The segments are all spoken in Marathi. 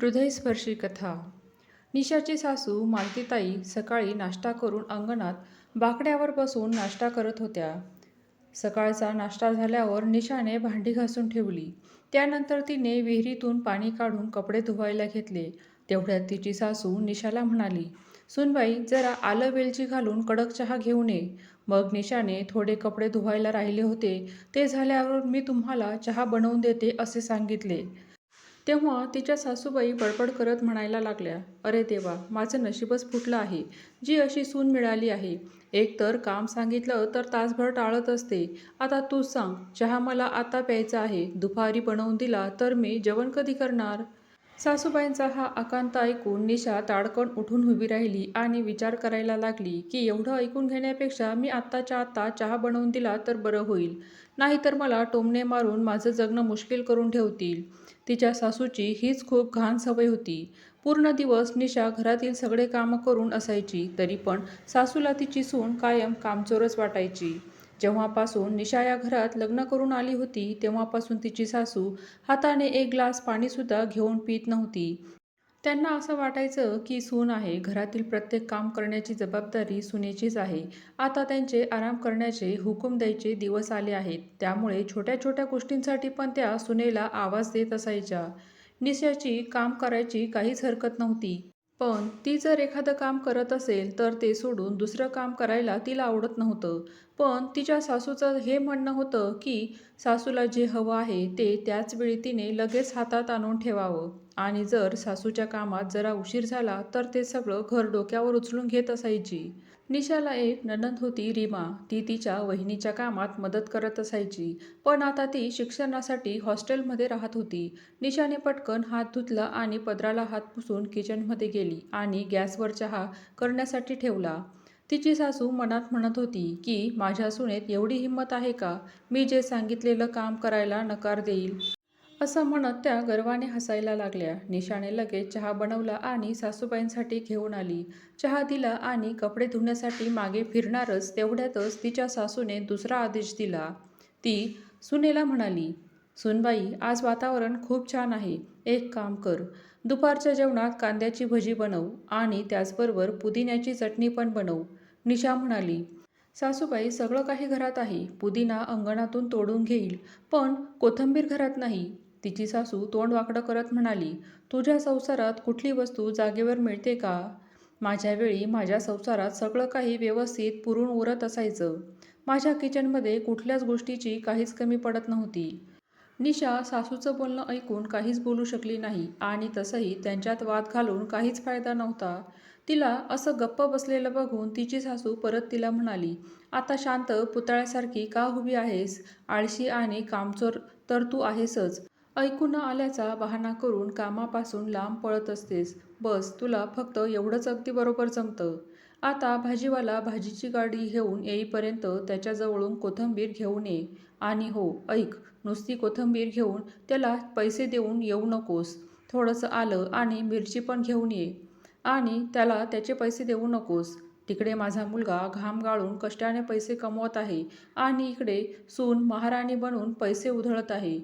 हृदयस्पर्शी कथा. निशाची सासू मालतीताई सकाळी नाश्ता करून अंगणात बाकड्यावर बसून नाश्ता करत होत्या. सकाळचा नाश्ता झाल्यावर निशाने भांडी घासून ठेवली. त्यानंतर तिने विहिरीतून पाणी काढून कपडे धुवायला घेतले. तेवढ्यात तिची सासू निशाला म्हणाली सुनबाई जरा आलं वेलची घालून कडक चहा घेऊन ये. मग निशाने थोडे कपडे धुवायला राहिले होते. ते झाल्यावर मी तुम्हाला चहा बनवून देते असे सांगितले. तेव्हा तिच्या सासूबाई बडबड करत म्हणायला लागल्या अरे देवा माझं नशीबच फुटलं आहे जी अशी सून मिळाली आहे. एक तर काम सांगितलं तर तासभर टाळत असते. आता तूच सांग चहा मला आता प्यायचा आहे दुपारी बनवून दिला तर मी जेवण कधी करणार? सासूबाईंचा हा आकांत ऐकून निशा ताडकण उठून उभी राहिली आणि विचार करायला लागली की एवढं ऐकून घेण्यापेक्षा मी आत्ताच्या आत्ता चहा बनवून दिला तर बरं होईल. नाहीतर मला टोमणे मारून माझं जगणं मुश्किल करून ठेवतील. तिच्या सासूची हीच खूप घाण सवय होती. पूर्ण दिवस निशा घरातील सगळे कामं करून असायची तरी पण सासूला तिची सून कायम कामचोरच वाटायची. जेव्हापासून निशा या घरात लग्न करून आली होती तेव्हापासून तिची सासू हाताने एक ग्लास पाणीसुद्धा घेऊन पित नव्हती. त्यांना असं वाटायचं की सून आहे घरातील प्रत्येक काम करण्याची जबाबदारी सुनेचीच आहे. आता त्यांचे आराम करण्याचे हुकूम द्यायचे दिवस आले आहेत. त्यामुळे छोट्या छोट्या गोष्टींसाठी पण त्या सुनेला आवाज देत असायच्या. निशाची काम करायची काहीच हरकत नव्हती. पण ती जर एखादं काम करत असेल तर ते सोडून दुसरं काम करायला तिला आवडत नव्हतं. पण तिच्या सासूचं हे म्हणणं होतं की सासूला जे हवं आहे ते त्याच वेळी तिने लगेच हातात आणून ठेवावं. आणि जर सासूच्या कामात जरा उशीर झाला तर ते सगळं घर डोक्यावर उचलून घेत असायची. निशाला एक ननंद होती रीमा. ती तिच्या वहिनीच्या कामात मदत करत असायची पण आता ती शिक्षणासाठी हॉस्टेलमध्ये राहत होती. निशाने पटकन हात धुतला आणि पदराला हात पुसून किचनमध्ये गेली आणि गॅसवर चहा करण्यासाठी ठेवला. तिची सासू मनात म्हणत होती की माझ्या सुनेत एवढी हिंमत आहे का? मी जे सांगितलेलं काम करायला नकार देईल. असं म्हणत त्या गर्वाने हसायला लागल्या. निशाने लगेच चहा बनवला आणि सासूबाईंसाठी घेऊन आली. चहा दिला आणि कपडे धुण्यासाठी मागे फिरणारच तेवढ्यातच तिच्या सासूने दुसरा आदेश दिला. ती सुनेला म्हणाली सुनबाई आज वातावरण खूप छान आहे. एक काम कर. दुपारच्या जेवणात कांद्याची भजी बनव आणि त्याचबरोबर पुदिन्याची चटणी पण बनव. निशा म्हणाली सासूबाई सगळं काही घरात आहे. पुदिना अंगणातून तोडून घेईल पण कोथंबीर घरात नाही. तिची सासू तोंड वाकडं करत म्हणाली तुझ्या संसारात कुठली वस्तू जागेवर मिळते का? माझ्या वेळी माझ्या संसारात सगळं काही व्यवस्थित पुरून उरत असायचं. माझ्या किचनमध्ये कुठल्याच गोष्टीची काहीच कमी पडत नव्हती. निशा सासूचं बोलणं ऐकून काहीच बोलू शकली नाही आणि तसंही त्यांच्यात वाद घालून काहीच फायदा नव्हता. तिला असं गप्प बसलेलं बघून तिची सासू परत तिला म्हणाली आता शांत पुतळ्यासारखी का उभी आहेस? आळशी आणि कामचोर तर तू आहेसच. ऐकू न आल्याचा बहाणा करून कामापासून लांब पळत असतेस. बस तुला फक्त एवढंच अगदी बरोबर जमतं. आता भाजीवाला भाजीची गाडी घेऊन येईपर्यंत त्याच्याजवळून कोथंबीर घेऊन ये. आणि हो ऐक नुसती कोथंबीर घेऊन त्याला पैसे देऊन येऊ नकोस. थोडंसं आलं आणि मिरची पण घेऊन ये. आणि त्याला त्याचे पैसे देऊ नकोस. तिकडे माझा मुलगा घाम गाळून कष्टाने पैसे कमवत आहे आणि इकडे सून महाराणी बनून पैसे उधळत आहे.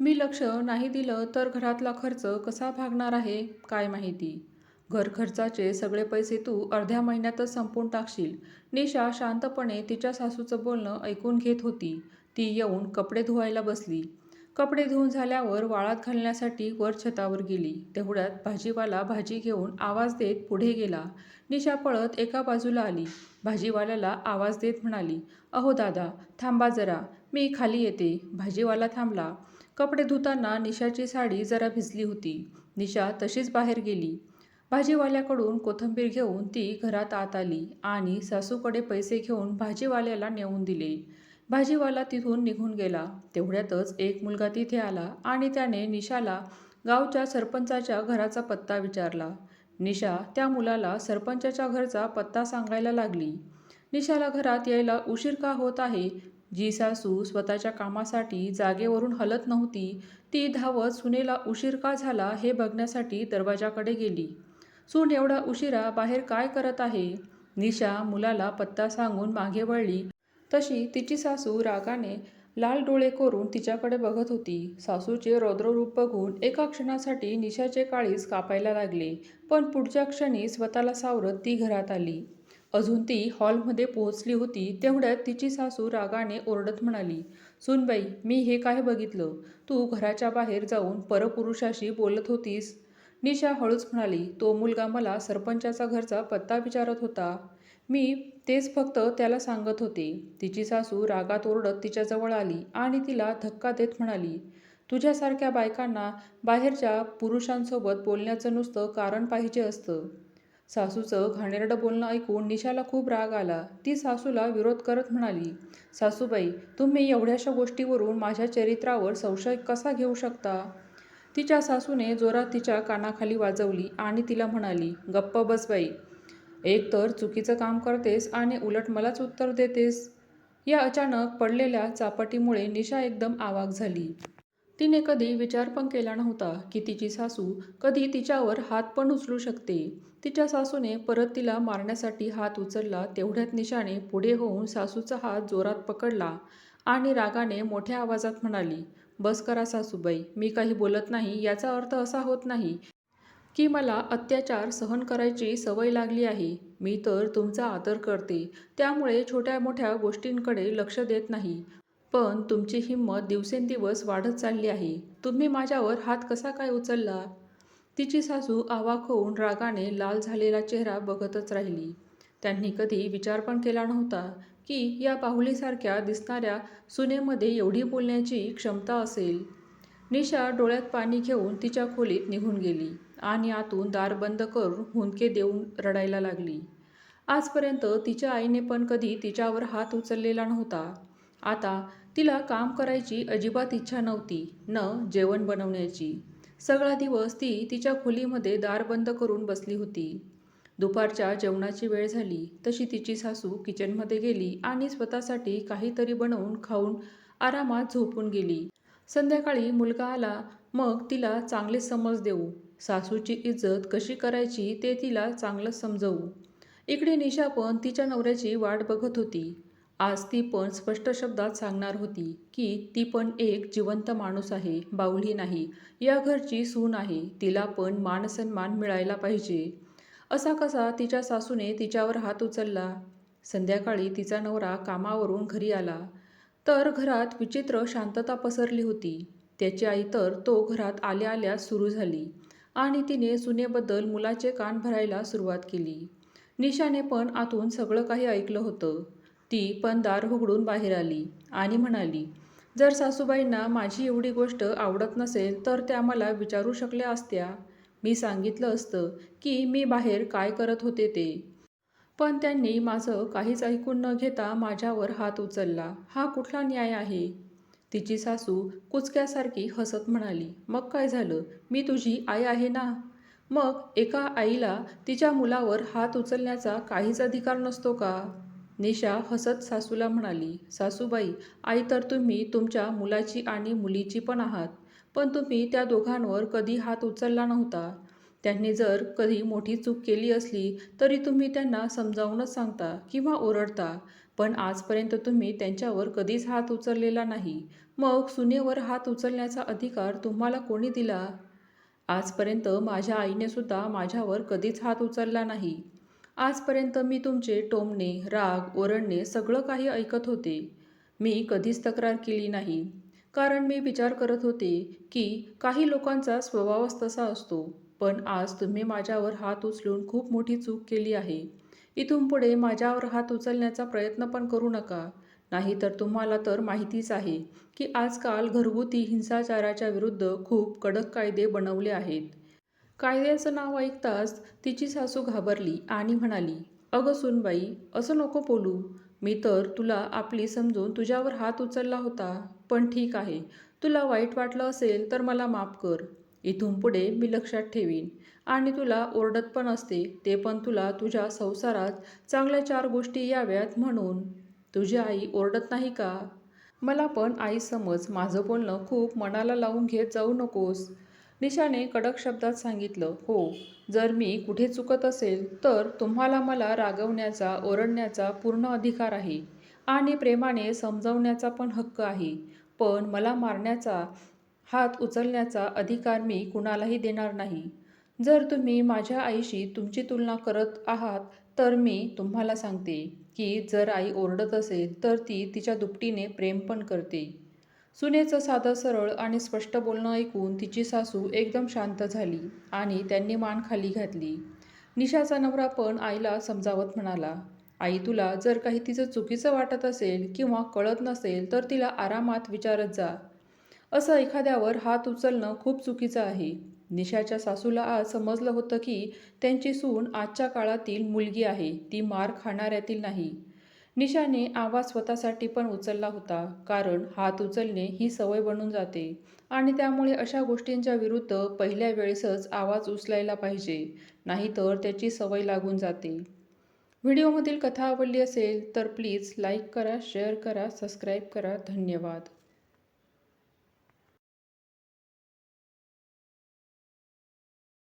मी लक्ष नाही दिलं तर घरातला खर्च कसा भागणार आहे काय माहिती? घर खर्चाचे सगळे पैसे तू अर्ध्या महिन्यातच संपवून टाकशील. निशा शांतपणे तिच्या सासूचं बोलणं ऐकून घेत होती. ती येऊन कपडे धुवायला बसली. कपडे धुवून झाल्यावर वाळात घालण्यासाठी वर छतावर गेली. तेवढ्यात भाजीवाला भाजी घेऊन आवाज देत पुढे गेला. निशा पळत एका बाजूला आली. भाजीवाल्याला आवाज देत म्हणाली अहो दादा थांबा जरा. मी खाली येते. भाजीवाला थांबला. कपडे धुताना निशाची साडी जरा भिजली होती. निशा तशीच बाहेर गेली. भाजीवाल्याकडून कोथंबीर घेऊन ती घरात आत आली आणि सासूकडे पैसे घेऊन भाजीवाल्याला नेऊन दिले. भाजीवाला तिथून निघून गेला. तेवढ्यातच एक मुलगा तिथे आला आणि त्याने निशाला गावच्या सरपंचाच्या घराचा पत्ता विचारला. निशा त्या मुलाला सरपंचाच्या घरचा पत्ता सांगायला लागली. निशाला घरात यायला उशीर का होत आहे? जी सासू स्वतःच्या कामासाठी जागेवरून हलत नव्हती. ती धावत सुनेला उशीर का झाला हे बघण्यासाठी दरवाजाकडे गेली. सून एवढा उशिरा बाहेर काय करत आहे? निशा मुलाला पत्ता सांगून मागे वळली. तशी तिची सासू रागाने लाल डोळे करून तिच्याकडे बघत होती. सासूचे रौद्ररूप बघून एका क्षणासाठी निशाचे काळीज कापायला लागले. पण पुढच्या क्षणी स्वतःला सावरत ती घरात आली. अजून ती हॉलमध्ये पोहोचली होती तेवढ्यात तिची सासू रागाने ओरडत म्हणाली सुनबाई मी हे काय बघितलं? तू घराच्या बाहेर जाऊन परपुरुषाशी बोलत होतीस. निशा हळूच म्हणाली तो मुलगा मला सरपंचाचा घरचा पत्ता विचारत होता. मी तेच फक्त त्याला सांगत होते. तिची सासू रागात ओरडत तिच्याजवळ आली आणि तिला धक्का देत म्हणाली तुझ्यासारख्या बायकांना बाहेरच्या पुरुषांसोबत बोलण्याचं नुसतं कारण पाहिजे असतं. सासूचं घाणेरडं बोलणं ऐकून निशाला खूप राग आला. ती सासूला विरोध करत म्हणाली सासूबाई तुम्ही एवढ्याशा गोष्टीवरून माझ्या चरित्रावर संशय कसा घेऊ शकता? तिच्या सासूने जोरात तिच्या कानाखाली वाजवली आणि तिला म्हणाली गप्प बस बाई. एक तर चुकीचं काम करतेस आणि उलट मलाच उत्तर देतेस. या अचानक पडलेल्या चापटीमुळे निशा एकदम आवाक झाली. तिने कधी विचार पण केला नव्हता की तिची सासू कधी तिच्यावर हात पण उचलू शकते. तिच्या सासूने परत तिला मारण्यासाठी हात उचलला तेवढ्यात निशाने पुढे होऊन सासूचा हात जोरात पकडला आणि रागाने मोठ्या आवाजात म्हणाली बस करा सासूबाई मी काही बोलत नाही याचा अर्थ असा होत नाही की मला अत्याचार सहन करायची सवय लागली आहे. मी तर तुमचा आदर करते त्यामुळे छोट्या मोठ्या गोष्टींकडे लक्ष देत नाही. पण तुमची हिंमत दिवसेंदिवस वाढत चालली आहे. तुम्ही माझ्यावर हात कसा काय उचलला? तिची सासू आवाक होऊन रागाने लाल झालेला चेहरा बघतच राहिली. त्यांनी कधी विचार पण केला नव्हता की या पाहुलीसारख्या दिसणाऱ्या सुनेमध्ये एवढी बोलण्याची क्षमता असेल. निशा डोळ्यात पाणी घेऊन तिच्या खोलीत निघून गेली आणि आतून दार बंद करून हुंदके देऊन रडायला लागली. आजपर्यंत तिच्या आईने पण कधी तिच्यावर हात उचललेला नव्हता. आता तिला काम करायची अजिबात इच्छा नव्हती न जेवण बनवण्याची. सगळा दिवस ती तिच्या खोलीमध्ये दार बंद करून बसली होती. दुपारच्या जेवणाची वेळ झाली तशी तिची सासू किचनमध्ये गेली आणि स्वतःसाठी काहीतरी बनवून खाऊन आरामात झोपून गेली. संध्याकाळी मुलगा आला मग तिला चांगले समज देऊ. सासूची इज्जत कशी करायची ते तिला चांगलं समजवू. इकडे निशा पण तिच्या नवऱ्याची वाट बघत होती. आज ती पण स्पष्ट शब्दात सांगणार होती की ती पण एक जिवंत माणूस आहे बावळी नाही. या घरची सून आहे तिला पण मानसन्मान मिळायला पाहिजे. असा कसा तिच्या सासूने तिच्यावर हात उचलला. संध्याकाळी तिचा नवरा कामावरून घरी आला. तर घरात विचित्र शांतता पसरली होती. त्याची आई तर तो घरात आल्या आल्या सुरू झाली आणि तिने सुनेबद्दल मुलाचे कान भरायला सुरुवात केली. निशाने पण आतून सगळं काही ऐकलं होतं. ती पण दार उघडून बाहेर आली आणि म्हणाली जर सासूबाईंना माझी एवढी गोष्ट आवडत नसेल तर त्या मला विचारू शकल्या असत्या. मी सांगितलं असतं की मी बाहेर काय करत होते ते. पण त्यांनी माझं काहीच ऐकून न घेता माझ्यावर हात उचलला. हा कुठला न्याय आहे? तिची सासू कुचक्यासारखी हसत म्हणाली मग काय झालं? मी तुझी आई आहे ना? मग एका आईला तिच्या मुलावर हात उचलण्याचा काहीच अधिकार नसतो का? निशा हसत सासूला म्हणाली सासूबाई आई तर तुम्ही तुमच्या मुलाची आणि मुलीची पण आहात पण तुम्ही त्या दोघांवर कधी हात उचलला नव्हता. त्यांनी जर कधी मोठी चूक केली असली तरी तुम्ही त्यांना समजावूनच सांगता किंवा ओरडता पण आजपर्यंत तुम्ही त्यांच्यावर कधीच हात उचललेला नाही. मग सुनेवर हात उचलण्याचा अधिकार तुम्हाला कोणी दिला? आजपर्यंत माझ्या आईने सुद्धा माझ्यावर कधीच हात उचलला नाही. आजपर्यंत मी तुमचे टोमणे राग ओरडणे सगळं काही ऐकत होते. मी कधीच तक्रार केली नाही. कारण मी विचार करत होते की काही लोकांचा स्वभावच तसा असतो. पण आज तुम्ही माझ्यावर हात उचलून खूप मोठी चूक केली आहे. इथून पुढे माझ्यावर हात उचलण्याचा प्रयत्न पण करू नका. नाहीतर तुम्हाला तर माहितीच आहे की आजकाल घरगुती हिंसाचाराच्या विरुद्ध खूप कडक कायदे बनवले आहेत. कायद्याचं नाव ऐकताच तिची सासू घाबरली आणि म्हणाली अगं सुनबाई असं नको बोलू. मी तर तुला आपली समजून तुझ्यावर हात उचलला होता. पण ठीक आहे. तुला वाईट वाटलं असेल तर मला माफ कर. इथून पुढे मी लक्षात ठेवीन. आणि तुला ओरडत पण असते ते पण तुला तुझ्या संसारात चांगल्या चार गोष्टी याव्यात म्हणून. तुझी आई ओरडत नाही का? मला पण आई समज. माझं बोलणं खूप मनाला लावून घेत जाऊ नकोस. निशाने कडक शब्दात सांगितलं हो जर मी कुठे चुकत असेल तर तुम्हाला मला रागवण्याचा ओरडण्याचा पूर्ण अधिकार आहे आणि प्रेमाने समजवण्याचा पण हक्क आहे. पण मला मारण्याचा हात उचलण्याचा अधिकार मी कुणालाही देणार नाही. जर तुम्ही माझ्या आईशी तुमची तुलना करत आहात तर मी तुम्हाला सांगते की जर आई ओरडत असेल तर ती तिच्या दुपटीने प्रेम पण करते. सुनेचं साधं सरळ आणि स्पष्ट बोलणं ऐकून तिची सासू एकदम शांत झाली आणि त्यांनी मान खाली घातली. निशाचा नवरा पण आईला समजावत म्हणाला आई तुला जर काही तिचं चुकीचं वाटत असेल किंवा कळत नसेल तर तिला आरामात विचारत जा. असं एखाद्यावर हात उचलणं खूप चुकीचं आहे. निशाच्या सासूला आज समजलं होतं की त्यांची सून आजच्या काळातील मुलगी आहे ती मार खाणाऱ्यातील नाही. निशाने आवाज स्वतःसाठी पण उचलला होता कारण हात उचलणे ही सवय बनून जाते. आणि त्यामुळे अशा गोष्टींच्या विरुद्ध पहिल्या वेळेसच आवाज उचलायला पाहिजे नाहीतर त्याची सवय लागून जाते. व्हिडिओमधील कथा आवडली असेल तर प्लीज लाईक करा शेअर करा सबस्क्राईब करा. धन्यवाद.